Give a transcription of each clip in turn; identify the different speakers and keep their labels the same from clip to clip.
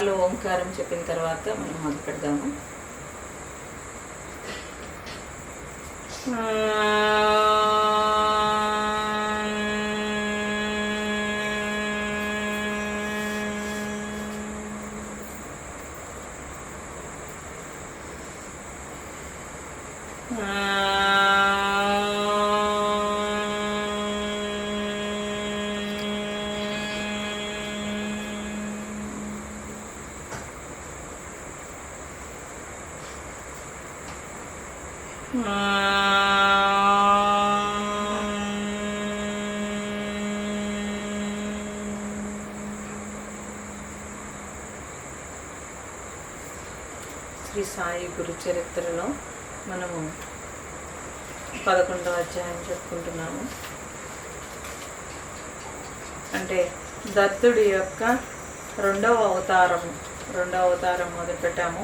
Speaker 1: Hello ఓంకారం చెప్పిన తర్వాత మనం మొదలు పెడదాము. శ్రీ సాయి గురు చరిత్రలో మనము పదకొండవ అధ్యాయం చెప్పుకుంటున్నాము. అంటే దత్తుడి యొక్క రెండవ అవతారము రెండవ అవతారం మొదలుపెట్టాము.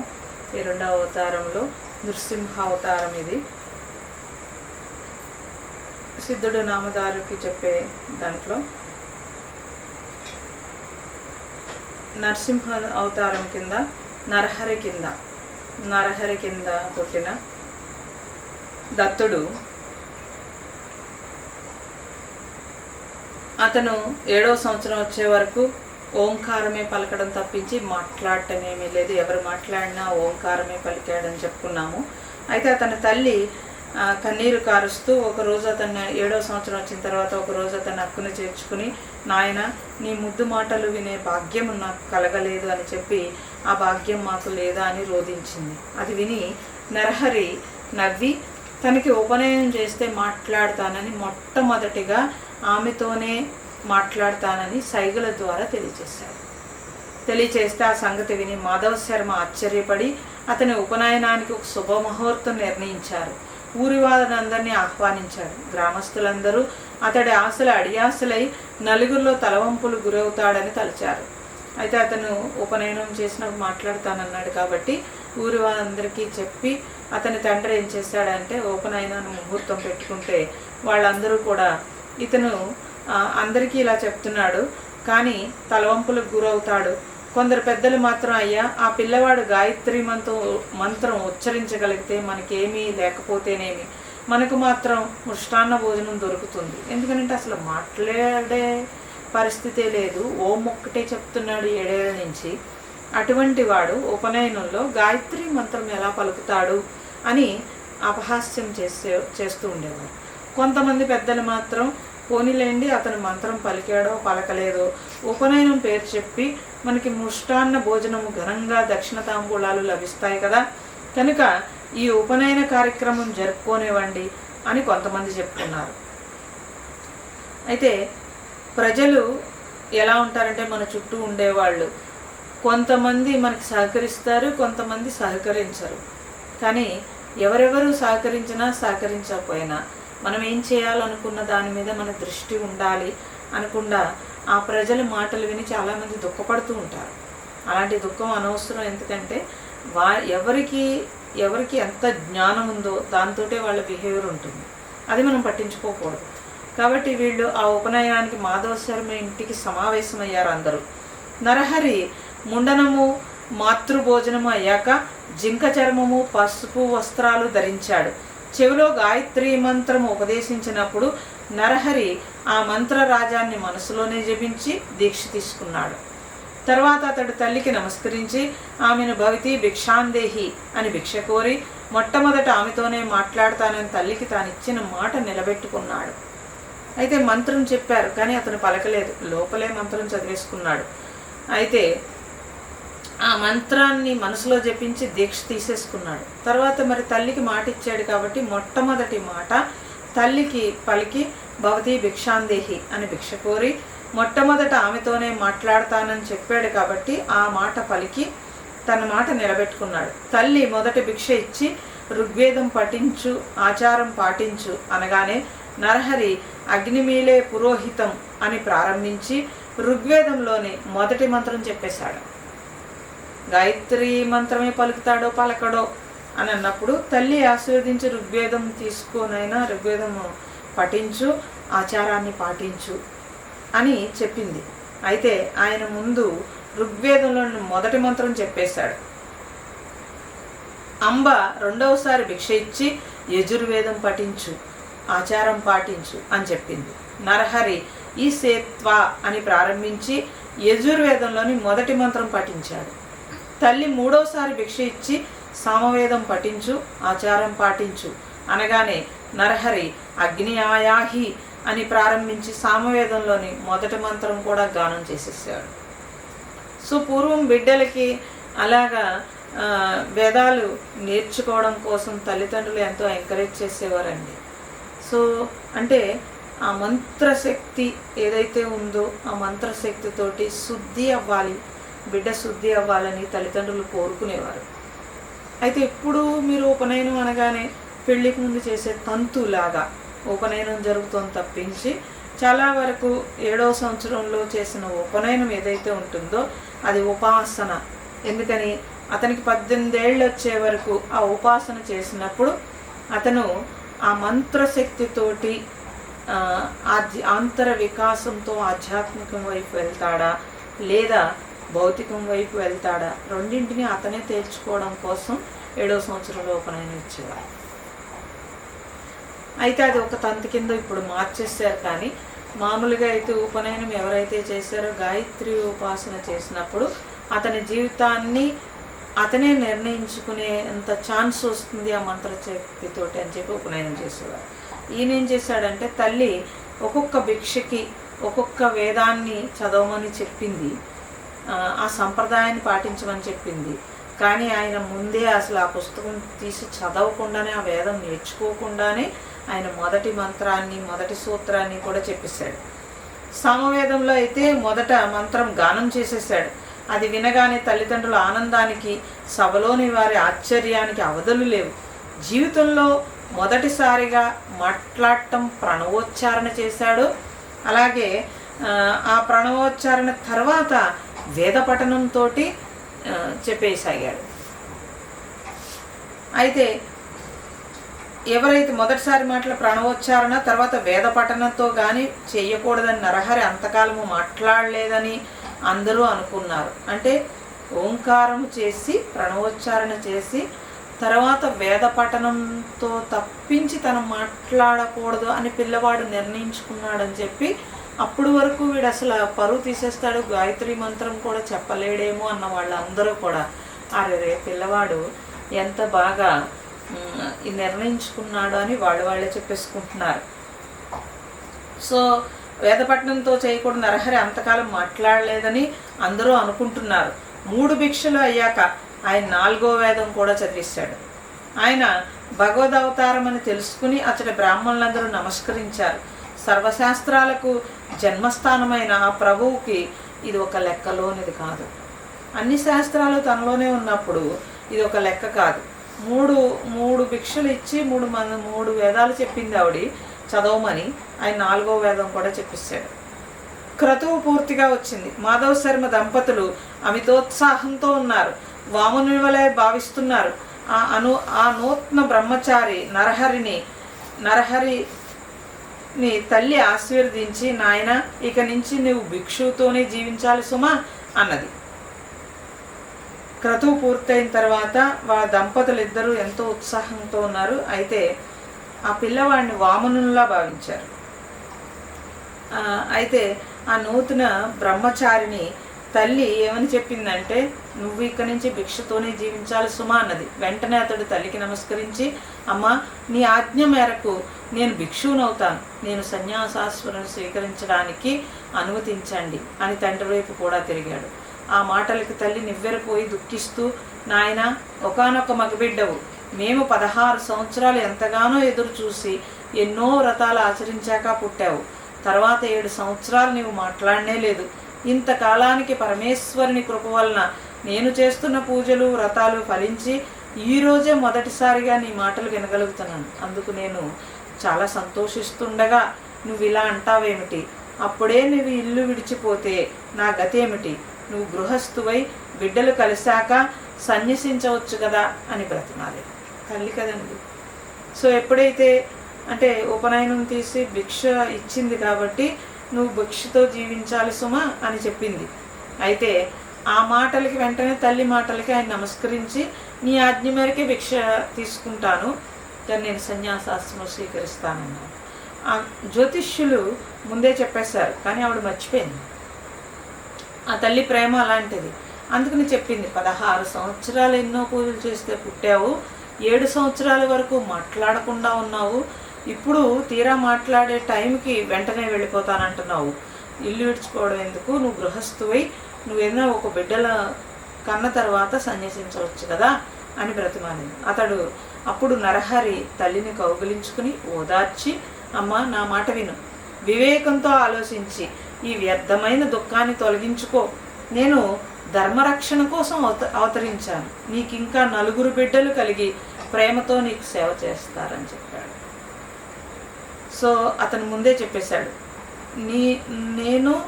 Speaker 1: ఈ రెండవ అవతారంలో నృసింహ అవతారం ఇది. సిద్ధుడు నామదారుకి చెప్పే దాంట్లో నరసింహ అవతారం కింద నరహరి కింద నరహరి కింద పుట్టిన దత్తుడు. అతను ఏడవ సంవత్సరం వచ్చే వరకు ఓంకారమే పలకడం తప్పించి మాట్లాడటం ఏమీ లేదు. ఎవరు మాట్లాడినా ఓంకారమే పలికాడని చెప్పుకున్నాము. అయితే అతని తల్లి కన్నీరు కారుస్తూ ఒకరోజు అతన్ని ఏడో సంవత్సరం వచ్చిన తర్వాత ఒకరోజు అతను హక్కును చేర్చుకుని నాయన నీ ముద్దు మాటలు వినే భాగ్యం నాకు కలగలేదు అని చెప్పి ఆ భాగ్యం మాకు లేదా అని రోధించింది. అది విని నరహరి నవ్వి తనకి ఉపనయనం చేస్తే మాట్లాడతానని మొట్టమొదటిగా ఆమెతోనే మాట్లాడతానని సైగల ద్వారా తెలియజేశాడు. తెలియచేస్తే ఆ సంగతి విని మాధవ శర్మ ఆశ్చర్యపడి అతని ఉపనయనానికి ఒక శుభముహూర్తం నిర్ణయించారు. ఊరి ఆహ్వానించాడు గ్రామస్తులందరూ అతడి ఆశలు అడియాసలై నలుగురిలో తలవంపులు గురవుతాడని తలచారు. అయితే అతను ఉపనయనం చేసినప్పుడు మాట్లాడతానన్నాడు కాబట్టి ఊరి వాళ్ళందరికీ చెప్పి అతని తండ్రి ఏం చేశాడంటే ఉపనయనాన్ని ముహూర్తం పెట్టుకుంటే వాళ్ళందరూ కూడా ఇతను అందరికీ ఇలా చెప్తున్నాడు కానీ తలవంపులకు గురవుతాడు. కొందరు పెద్దలు మాత్రం అయ్యా ఆ పిల్లవాడు గాయత్రి మంత్రం మంత్రం ఉచ్చరించగలిగితే మనకేమీ లేకపోతేనేమి? మనకు మాత్రం మృష్టాన్న భోజనం దొరుకుతుంది. ఎందుకంటే అసలు మాట్లాడే పరిస్థితే లేదు. ఓం ఒక్కటే చెప్తున్నాడు ఏడేళ్ళ నుంచి. అటువంటి వాడు ఉపనయనంలో గాయత్రి మంత్రం ఎలా పలుకుతాడు? అని అపహాస్యం చేసే చేస్తూ ఉండేవారు. కొంతమంది పెద్దలు మాత్రం పోనీలేండి అతను మంత్రం పలికాడో పలకలేదో. ఉపనయనం పేరు చెప్పి మనకి ముష్టాన్న భోజనము ఘనంగా దక్షిణ తాంబూలాలు లభిస్తాయి కదా. కనుక ఈ ఉపనయన కార్యక్రమం జరుపుకోనివ్వండి అని కొంతమంది చెప్పుకున్నారు అయితే ప్రజలు ఎలా ఉంటారంటే మన చుట్టూ ఉండేవాళ్ళు. కొంతమంది మనకి సహకరిస్తారు కొంతమంది సహకరించరు. కానీ ఎవరెవరు సహకరించినా సహకరించకపోయినా మనం ఏం చేయాలనుకున్న దాని మీద మన దృష్టి ఉండాలి అనకుండా ఆ ప్రజల మాటలు విని చాలామంది దుఃఖపడుతూ ఉంటారు. అలాంటి దుఃఖం అనవసరం ఎందుకంటే వా ఎవరికి ఎవరికి ఎంత జ్ఞానం ఉందో దాంతోటే వాళ్ళ బిహేవియర్ ఉంటుంది. అది మనం పట్టించుకోకూడదు. కాబట్టి వీళ్ళు ఆ ఉపనయనానికి మాధవ శర్మ ఇంటికి సమావేశమయ్యారు అందరూ. నరహరి ముండనము మాతృభోజనము అయ్యాక జింక చర్మము పసుపు వస్త్రాలు ధరించాడు. చెవిలో గాయత్రి మంత్రం ఉపదేశించినప్పుడు నరహరి ఆ మంత్ర రాజాన్ని మనసులోనే జపించి దీక్ష తీసుకున్నాడు. తర్వాత అతడు తల్లికి నమస్కరించి ఆమెను భవితి భిక్షాందేహి అని భిక్ష కోరి మొట్టమొదట ఆమెతోనే మాట్లాడతానని తల్లికి తానిచ్చిన మాట నిలబెట్టుకున్నాడు. అయితే మంత్రం చెప్పారు కానీ అతను పలకలేదు. లోపలే మంత్రం చదివేసుకున్నాడు. అయితే ఆ మంత్రాన్ని మనసులో జపించి దీక్ష తీసేసుకున్నాడు. తర్వాత మరి తల్లికి మాట ఇచ్చాడు కాబట్టి మొట్టమొదటి మాట తల్లికి పలికి భవతి భిక్షాందేహి అని భిక్ష కోరి మొట్టమొదట ఆమెతోనే మాట్లాడతానని చెప్పాడు కాబట్టి ఆ మాట పలికి తన మాట నిలబెట్టుకున్నాడు. తల్లి మొదటి భిక్ష ఇచ్చి ఋగ్వేదం పఠించు ఆచారం పాటించు అనగానే నరహరి అగ్నిమీలే పురోహితం అని ప్రారంభించి ఋగ్వేదంలోని మొదటి మంత్రం చెప్పేశాడు. గాయత్రి మంత్రమే పలుకుతాడో పలకడో అని అన్నప్పుడు తల్లి ఆశీర్వదించి ఋగ్వేదం తీసుకోనైనా ఋగ్వేదం పఠించు ఆచారాన్ని పాటించు అని చెప్పింది. అయితే ఆయన ముందు ఋగ్వేదంలోని మొదటి మంత్రం చెప్పేశాడు. అంబ రెండవసారి భిక్ష ఇచ్చి యజుర్వేదం పఠించు ఆచారం పాటించు అని చెప్పింది. నరహరి ఈ సేత్వ అని ప్రారంభించి యజుర్వేదంలోని మొదటి మంత్రం పఠించాడు. తల్లి మూడోసారి భిక్ష ఇచ్చి సామవేదం పఠించు ఆచారం పాటించు. అనగానే నరహరి అగ్ని ఆయాహి అని ప్రారంభించి సామవేదంలోని మొదటి మంత్రం కూడా గానం చేసేసాడు. సో పూర్వం బిడ్డలకి అలాగా వేదాలు నేర్చుకోవడం కోసం తల్లిదండ్రులు ఎంతో ఎంకరేజ్ చేసేవారండి. సో అంటే ఆ మంత్రశక్తి ఏదైతే ఉందో ఆ మంత్రశక్తితోటి శుద్ధి అవ్వాలి బిడ్డ శుద్ధి అవ్వాలని తల్లిదండ్రులు కోరుకునేవారు. అయితే ఇప్పుడు మీరు ఉపనయనం అనగానే పెళ్ళికి ముందు చేసే తంతులాగా ఉపనయనం జరుగుతోంది తప్పించి చాలా వరకు ఏడవ సంవత్సరంలో చేసిన ఉపనయనం ఏదైతే ఉంటుందో అది ఉపాసన. ఎందుకని? అతనికి పద్దెనిమిదేళ్ళు వచ్చే వరకు ఆ ఉపాసన చేసినప్పుడు అతను ఆ మంత్రశక్తితోటి ఆ, ఆధ్య ఆంతర వికాసంతో ఆధ్యాత్మికం వైపు వెళ్తాడా? లేదా భౌతికం వైపు వెళ్తాడా? రెండింటిని అతనే తేల్చుకోవడం కోసం ఏడో సంవత్సరంలో ఉపనయనం ఇచ్చేవారు. అయితే అది ఒక తంతి కింద ఇప్పుడు మార్చేశారు కానీ మామూలుగా అయితే ఉపనయనం ఎవరైతే చేశారో గాయత్రి ఉపాసన చేసినప్పుడు అతని జీవితాన్ని అతనే నిర్ణయించుకునేంత ఛాన్స్ వస్తుంది ఆ మంత్రశక్తితోటి అని చెప్పి ఉపనయనం చేసేవారు. ఈయన ఏం చేశాడంటే తల్లి ఒక్కొక్క భిక్షకి ఒక్కొక్క వేదాన్ని చదవమని చెప్పింది. ఆ, సంప్రదాయాన్ని పాటించమని చెప్పింది. కానీ ఆయన ముందే అసలు ఆ పుస్తకం తీసి చదవకుండానే ఆ వేదం నేర్చుకోకుండానే ఆయన మొదటి మంత్రాన్ని మొదటి సూత్రాన్ని కూడా చెప్పేశాడు. సామవేదంలో అయితే మొదట మంత్రం గానం చేసేసాడు అది వినగానే తల్లిదండ్రుల ఆనందానికి సభలోని వారి ఆశ్చర్యానికి అవధులు లేవు. జీవితంలో మొదటిసారిగా మాట్లాడటం ప్రణవోచ్చారణ చేశాడు. అలాగే ఆ ప్రణవోచ్చారణ తర్వాత వేద పఠనంతో చెప్పేసాగాడు. అయితే ఎవరైతే మొదటిసారి మాటల ప్రణవోచ్చారణ తర్వాత వేద పఠనంతో కానీ చేయకూడదని నరహరి అంతకాలము మాట్లాడలేదని అందరూ అనుకున్నారు. అంటే ఓంకారం చేసి ప్రణవోచ్చారణ చేసి తర్వాత వేద పఠనంతో తప్పించి తను మాట్లాడకూడదు అని పిల్లవాడు నిర్ణయించుకున్నాడని చెప్పి అప్పుడు వరకు వీడు అసలు పరువు తీసేస్తాడు గాయత్రి మంత్రం కూడా చెప్పలేడేమో అన్న వాళ్ళందరూ కూడా. అరే రే పిల్లవాడు ఎంత బాగా నిర్ణయించుకున్నాడు అని వాళ్ళు వాళ్ళే చెప్పేసుకుంటున్నారు. సో వేదపట్నంతో చేయకూడదు నరహరి అంతకాలం మాట్లాడలేదని అందరూ అనుకుంటున్నారు. మూడు భిక్షలు అయ్యాక ఆయన నాలుగో వేదం కూడా చదివిస్తాడు. ఆయన భగవద్ అవతారం అని తెలుసుకుని అతడి బ్రాహ్మణులందరూ నమస్కరించారు. సర్వశాస్త్రాలకు జన్మస్థానమైన ఆ ప్రభువుకి ఇది ఒక లెక్కలోనిది కాదు. అన్ని శాస్త్రాలు తనలోనే ఉన్నప్పుడు ఇది ఒక లెక్క కాదు. మూడు మూడు భిక్షలు ఇచ్చి మూడు మంది మూడు వేదాలు చెప్పింది ఆవిడ చదవమని ఆయన నాలుగో వేదం కూడా చెప్పిస్తాడు. క్రతువు పూర్తిగా వచ్చింది. మాధవ శర్మ దంపతులు అమితోత్సాహంతో ఉన్నారు. వాముని వలె భావిస్తున్నారు. ఆ అను ఆ నూతన బ్రహ్మచారి నరహరిని నరహరి నీ తల్లి ఆశీర్వదించి నాయన ఇక నుంచి నువ్వు భిక్షుతోనే జీవించాలి సుమా అన్నది. క్రతువు పూర్తయిన తర్వాత వాళ్ళ దంపతులు ఇద్దరూ ఎంతో ఉత్సాహంతో ఉన్నారు. అయితే ఆ పిల్లవాడిని వామనులా భావించారు. ఆ, అయితే ఆ నూతన బ్రహ్మచారిని తల్లి ఏమని చెప్పిందంటే నువ్వు ఇక్కడి నుంచి భిక్షతోనే జీవించాలి సుమా అన్నది. వెంటనే అతడు తల్లికి నమస్కరించి అమ్మా నీ ఆజ్ఞ మేరకు నేను భిక్షువునవుతాను. నేను సన్యాసాశ్వరం స్వీకరించడానికి అనుమతించండి అని తండ్రి వైపు కూడా తిరిగాడు. ఆ మాటలకి తల్లి నివ్వెరపోయి దుఃఖిస్తూ నాయన ఒకానొక మగబిడ్డవు. మేము పదహారు సంవత్సరాలు ఎంతగానో ఎదురు చూసి ఎన్నో వ్రతాలు ఆచరించాక పుట్టావు. తర్వాత ఏడు సంవత్సరాలు నీవు మాట్లాడనే లేదు. ఇంతకాలానికి పరమేశ్వరుని కృప వలన నేను చేస్తున్న పూజలు వ్రతాలు ఫలించి ఈ రోజే మొదటిసారిగా నీ మాటలు వినగలుగుతున్నాను. అందుకు నేను చాలా సంతోషిస్తుండగా నువ్వు ఇలా అంటావేమిటి? అప్పుడే నువ్వు ఇల్లు విడిచిపోతే నా గతేమిటి? నువ్వు గృహస్థువై బిడ్డలు కలిశాక సన్యసించవచ్చు కదా అని బ్రతిమాలి. తల్లి కదండి. సో ఎప్పుడైతే అంటే ఉపనయనం తీసి భిక్ష ఇచ్చింది కాబట్టి నువ్వు భిక్షతో జీవించాలి సుమా అని చెప్పింది. అయితే ఆ మాటలకి వెంటనే తల్లి మాటలకి ఆయన నమస్కరించి నీ ఆజ్ఞ మేరకే భిక్ష తీసుకుంటాను. కానీ నేను సన్యాసాశ్రమం స్వీకరిస్తానన్నాను ఆ జ్యోతిష్యులు ముందే చెప్పేశారు కానీ ఆవిడ మర్చిపోయింది. ఆ తల్లి ప్రేమ అలాంటిది. అందుకని చెప్పింది పదహారు సంవత్సరాలు ఎన్నో పూజలు చేస్తే పుట్టావు ఏడు సంవత్సరాల వరకు మాట్లాడకుండా ఉన్నావు ఇప్పుడు తీరా మాట్లాడే టైంకి వెంటనే వెళ్ళిపోతానంటున్నావు. ఇల్లు విడిచిపోవడం ఎందుకు? నువ్వు గృహస్థువై నువ్వేదో ఒక బిడ్డల కన్న తర్వాత సన్యసించవచ్చు కదా అని బ్రతిమాలింది. అతడు అప్పుడు నరహరి తల్లిని కౌగిలించుకుని ఓదార్చి అమ్మ నా మాట విను. వివేకంతో ఆలోచించి ఈ వ్యర్థమైన దుఃఖాన్ని తొలగించుకో. నేను ధర్మరక్షణ కోసం అవత అవతరించాను. నీకు ఇంకా నలుగురు బిడ్డలు కలిగి ప్రేమతో నీకు సేవ చేస్తారని చెప్పాడు. సో అతను ముందే చెప్పేశాడు నీ నేను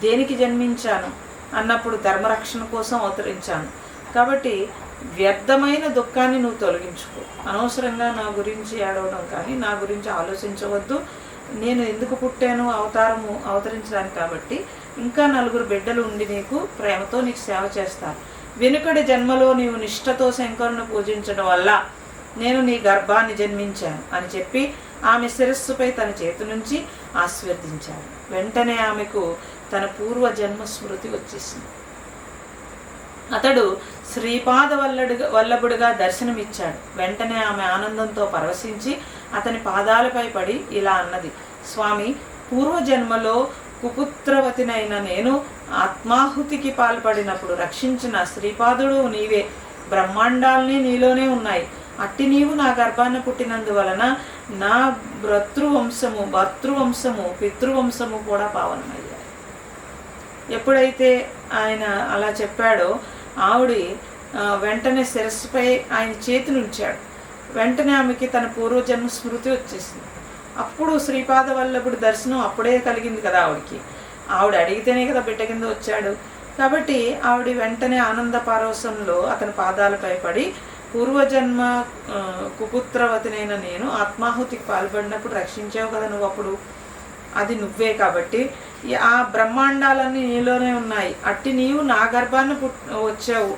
Speaker 1: దేనికి జన్మించాను? అన్నప్పుడు ధర్మరక్షణ కోసం అవతరించాను. కాబట్టి వ్యర్థమైన దుఃఖాన్ని నువ్వు తొలగించుకో. అనవసరంగా నా గురించి ఏడవడం కానీ నా గురించి ఆలోచించవద్దు. నేను ఎందుకు పుట్టాను అవతారము అవతరించడానికి కాబట్టి ఇంకా నలుగురు బిడ్డలు ఉండి నీకు ప్రేమతో నీకు సేవ చేస్తాను వెనుకడి జన్మలో నీవు నిష్ఠతో శంకరుని పూజించడం వల్ల నేను నీ గర్భాన్ని జన్మించాను అని చెప్పి ఆమె శిరస్సుపై తన చేతి నుంచి ఆశీర్వదించాడు. వెంటనే ఆమెకు తన పూర్వ జన్మ స్మృతి వచ్చేసింది. అతడు శ్రీపాద వల్లడుగా వల్లభుడిగా దర్శనమిచ్చాడు. వెంటనే ఆమె ఆనందంతో పరవశించి అతని పాదాలపై పడి ఇలా అన్నది స్వామి పూర్వజన్మలో కుపుత్రవతినైన నేను ఆత్మాహుతికి పాల్పడినప్పుడు రక్షించిన శ్రీపాదుడు నీవే. బ్రహ్మాండాల్ని నీలోనే ఉన్నాయి. అట్టి నీవు నా గర్భాన పుట్టినందువలన నా భ్రతృవంశము భర్తృవంశము పితృవంశము కూడా పావనమయ్యాయి. ఎప్పుడైతే ఆయన అలా చెప్పాడో ఆవిడ వెంటనే శిరస్సుపై ఆయన చేతిని ఉంచాడు వెంటనే ఆమెకి తన పూర్వజన్మ స్మృతి వచ్చేసింది. అప్పుడు శ్రీపాద వల్లభుడి దర్శనం అప్పుడే కలిగింది కదా ఆవిడకి. ఆవిడ అడిగితేనే కదా బిడ్డ కింద వచ్చాడు. కాబట్టి ఆవిడ వెంటనే ఆనంద పారవశంలో అతని పాదాలపై పడి పూర్వజన్మ కుపుత్రవతినైన నేను ఆత్మాహుతికి పాల్పడినప్పుడు రక్షించావు కదా నువ్వు అప్పుడు? అది నువ్వే కాబట్టి. ఆ బ్రహ్మాండాలన్నీ నీలోనే ఉన్నాయి. అట్టి నీవు నా గర్భాన్ని పుట్ వచ్చావు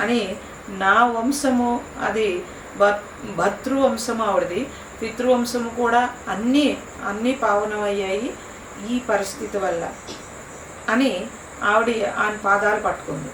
Speaker 1: అని నా వంశము అది భర్తృవంశము ఆవిడది. పితృవంశము కూడా అన్నీ అన్నీ పావనమయ్యాయి ఈ పరిస్థితి వల్ల అని ఆవిడ ఆయన పాదాలు పట్టుకుంది.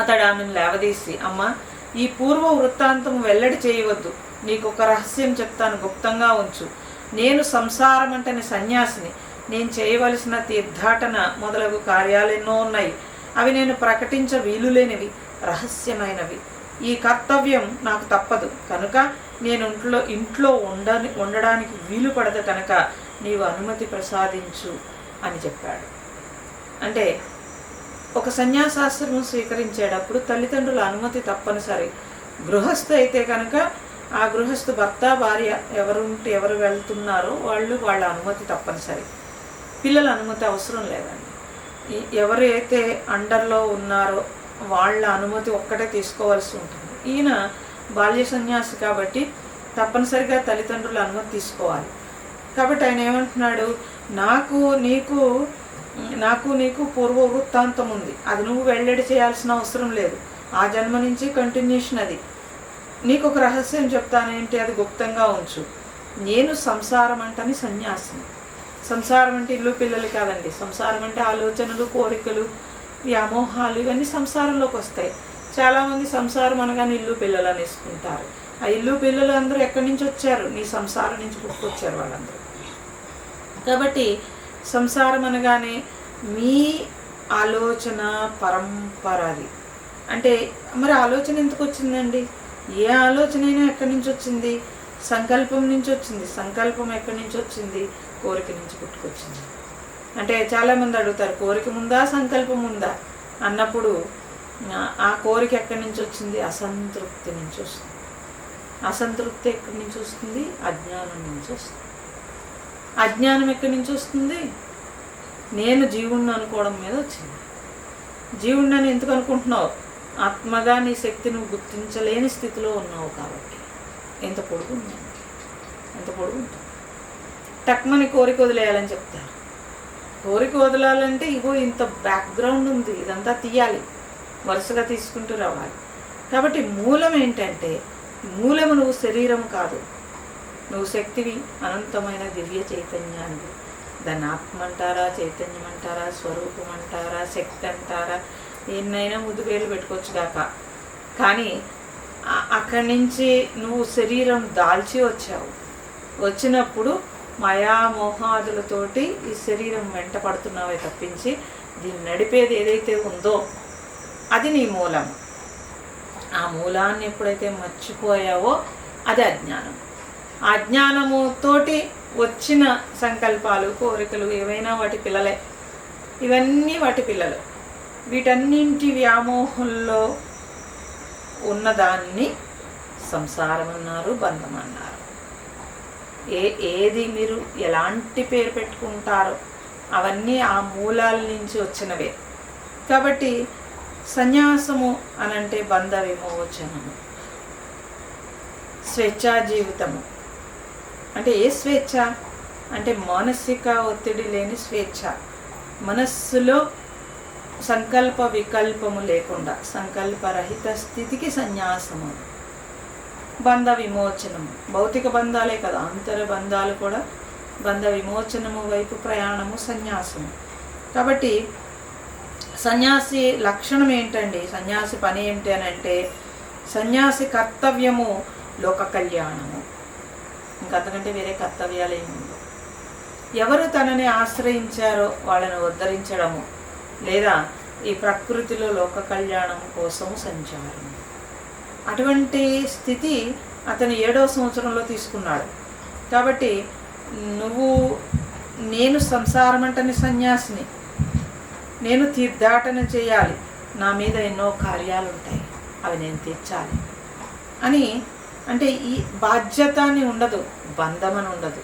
Speaker 1: అతడు ఆమెను లేవదీసి అమ్మ ఈ పూర్వ వృత్తాంతం వెల్లడి చేయవద్దు. నీకు ఒక రహస్యం చెప్తాను గుప్తంగా ఉంచు. నేను సంసారం అంటని సన్యాసిని. నేను చేయవలసిన తీర్థాటన మొదలగు కార్యాలు ఎన్నో ఉన్నాయి. అవి నేను ప్రకటించ వీలులేనివి రహస్యమైనవి. ఈ కర్తవ్యం నాకు తప్పదు. కనుక నేను ఇంట్లో ఇంట్లో ఉండని ఉండడానికి వీలు పడదు కనుక నీవు అనుమతి ప్రసాదించు అని చెప్పాడు. అంటే ఒక సన్యాసాశ్రమం స్వీకరించేటప్పుడు తల్లిదండ్రుల అనుమతి తప్పనిసరి. గృహస్థ అయితే కనుక ఆ గృహస్థ భర్త భార్య ఎవరుంటే ఎవరు వెళ్తున్నారో వాళ్ళు వాళ్ళ అనుమతి తప్పనిసరి. పిల్లల అనుమతి అవసరం లేదండి. ఎవరైతే అండర్లో ఉన్నారో వాళ్ళ అనుమతి ఒక్కటే తీసుకోవాల్సి ఉంటుంది. ఈయన బాల్య సన్యాసి కాబట్టి తప్పనిసరిగా తల్లిదండ్రుల అనుమతి తీసుకోవాలి. కాబట్టి ఆయన ఏమంటున్నాడు? నాకు నీకు నాకు నీకు పూర్వ వృత్తాంతం ఉంది అది నువ్వు వెల్లడి చేయాల్సిన అవసరం లేదు. ఆ జన్మ నుంచి కంటిన్యూషన్ అది. నీకు ఒక రహస్యం చెప్తానేంటి అది గుప్తంగా ఉంచు. నేను సంసారం అంటని సన్యాసిని సంసారం అంటే ఇల్లు పిల్లలు కాదండి. సంసారం అంటే ఆలోచనలు కోరికలు వ్యామోహాలు ఇవన్నీ సంసారంలోకి వస్తాయి. చాలామంది సంసారం అనగానే ఇల్లు పిల్లలు అనేసుకుంటారు. ఆ ఇల్లు పిల్లలు అందరూ ఎక్కడి నుంచి వచ్చారు? నీ సంసారం నుంచి పుట్టుకొచ్చారు వాళ్ళందరూ. కాబట్టి సంసారం అనగానే మీ ఆలోచన పరంపర అది. అంటే మరి ఆలోచన ఎందుకు వచ్చిందండి? ఏ ఆలోచన అయినా ఎక్కడి నుంచి వచ్చింది? సంకల్పం నుంచి వచ్చింది. సంకల్పం ఎక్కడి నుంచి వచ్చింది? కోరిక నుంచి పుట్టుకొచ్చింది. అంటే చాలామంది అడుగుతారు కోరిక ముందా సంకల్పం ఉందా అన్నప్పుడు ఆ- ఆ కోరిక ఎక్కడి నుంచి వచ్చింది? అసంతృప్తి నుంచి వస్తుంది. అసంతృప్తి ఎక్కడి నుంచి వస్తుంది? అజ్ఞానం నుంచి వస్తుంది. అజ్ఞానం ఎక్కడి నుంచి వస్తుంది? నేను జీవుణ్ణి అనుకోవడం మీద వచ్చింది. జీవుణ్ణి అని ఎందుకు అనుకుంటున్నావు? ఆత్మగా నీ శక్తి నువ్వు గుర్తించలేని స్థితిలో ఉన్నావు కాబట్టి. ఎంత పొడుగు ఎంత పొడుగు ఉంటుంది టక్మని కోరిక వదిలేయాలని చెప్తారు. కోరిక వదలాలంటే ఇగో ఇంత బ్యాక్గ్రౌండ్ ఉంది. ఇదంతా తీయాలి. వరుసగా తీసుకుంటూ రావాలి. కాబట్టి మూలం ఏంటంటే మూలము నువ్వు శరీరం కాదు. నువ్వు శక్తివి అనంతమైన దివ్య చైతన్యాన్ని. దాన్ని ఆత్మ అంటారా చైతన్యం అంటారా స్వరూపం అంటారా శక్తి అంటారా ఎన్నైనా ముద్దు వేలు పెట్టుకోవచ్చు కాక కానీ అక్కడి నుంచి నువ్వు శరీరం దాల్చి వచ్చావు. వచ్చినప్పుడు మాయామోహాదులతోటి ఈ శరీరం వెంట పడుతున్నావే తప్పించి దీన్ని నడిపేది ఏదైతే ఉందో అది నీ మూలం. ఆ మూలాన్ని ఎప్పుడైతే మర్చిపోయావో అది అజ్ఞానం. ఆ అజ్ఞానముతోటి వచ్చిన సంకల్పాలు కోరికలు ఏవైనా వాటి పిల్లలే. ఇవన్నీ వాటి పిల్లలు. వీటన్నింటి వ్యామోహంలో ఉన్నదాన్ని సంసారం అన్నారు బంధం అన్నారు ఏ ఏది మీరు ఎలాంటి పేరు పెట్టుకుంటారో అవన్నీ ఆ మూలాల నుంచి వచ్చినవే. కాబట్టి సన్యాసము అనంటే బంధ విమోచనము. స్వేచ్ఛా జీవితము. అంటే ఏ స్వేచ్ఛ? అంటే మానసిక ఒత్తిడి లేని స్వేచ్ఛ. మనస్సులో సంకల్ప వికల్పము లేకుండా సంకల్పరహిత స్థితికి సన్యాసము. బంధ విమోచనము. భౌతిక బంధాలే కదా అంతర బంధాలు కూడా బంధ విమోచనము వైపు ప్రయాణము సన్యాసము. కాబట్టి సన్యాసి లక్షణం ఏంటండి? సన్యాసి పని ఏంటి అని అంటే సన్యాసి కర్తవ్యము లోక కళ్యాణము. ఇంకంతకంటే వేరే కర్తవ్యాలు ఏమి ఎవరు తనని ఆశ్రయించారో వాళ్ళను ఉద్ధరించడము. లేదా ఈ ప్రకృతిలో లోక కళ్యాణం కోసం సంచారం. అటువంటి స్థితి అతను ఏడవ సంవత్సరంలో తీసుకున్నాడు. కాబట్టి నువ్వు నేను సంసారం అంటని సన్యాసిని. నేను తీర్థాటన చేయాలి. నా మీద ఎన్నో కార్యాలు ఉంటాయి అవి నేను తీర్చాలి. అని అంటే ఈ బాధ్యత అని ఉండదు. బంధం అని ఉండదు.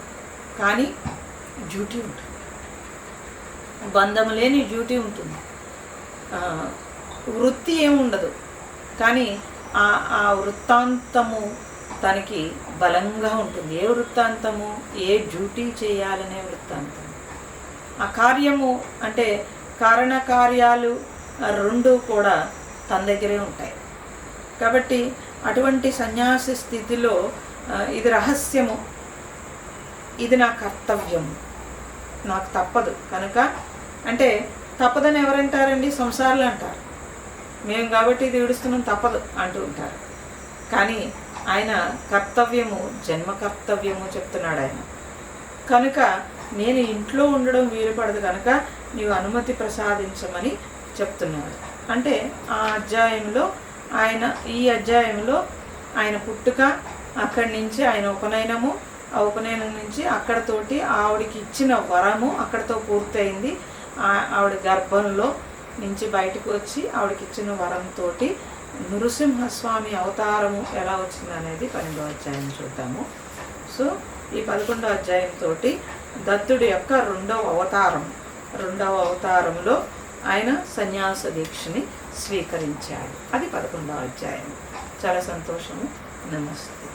Speaker 1: కానీ డ్యూటీ ఉంటుంది. బంధం లేని డ్యూటీ ఉంటుంది. వృత్తి ఏముండదు కానీ ఆ ఆ వృత్తాంతము తనకి బలంగా ఉంటుంది. ఏ వృత్తాంతము ఏ డ్యూటీ చేయాలనే వృత్తాంతం. ఆ కార్యము అంటే కారణ కార్యాలు రెండు కూడా తన దగ్గరే ఉంటాయి. కాబట్టి అటువంటి సన్యాసి స్థితిలో ఇది రహస్యము. ఇది నా కర్తవ్యం నాకు తప్పదు. కనుక అంటే తప్పదని ఎవరంటారండి? సంసారాలు అంటారు. మేము కాబట్టి ఇది విడుస్తున్నాం తప్పదు అంటూ ఉంటారు. కానీ ఆయన కర్తవ్యము జన్మ కర్తవ్యము చెప్తున్నాడు ఆయన. కనుక నేను ఇంట్లో ఉండడం వీలుపడదు కనుక నీవు అనుమతి ప్రసాదించమని చెప్తున్నాడు. అంటే ఆ అధ్యాయంలో ఆయన ఈ అధ్యాయంలో ఆయన పుట్టుక అక్కడి నుంచి ఆయన ఉపనయనము ఆ ఉపనయనం నుంచి అక్కడతోటి ఆవిడకి ఇచ్చిన వరము అక్కడతో పూర్తయింది. ఆవిడ గర్భంలో నుంచి బయటకు వచ్చి ఆవిడకి ఇచ్చిన వరంతో నృసింహస్వామి అవతారము ఎలా వచ్చిందనేది పన్నెండో అధ్యాయం చూద్దాము. సో ఈ పదకొండో అధ్యాయంతో దత్తుడి యొక్క రెండవ అవతారం రెండవ అవతారంలో ఆయన సన్యాస దీక్షని స్వీకరించాడు. అది పదకొండవ అధ్యాయం. చాలా సంతోషము. నమస్తే.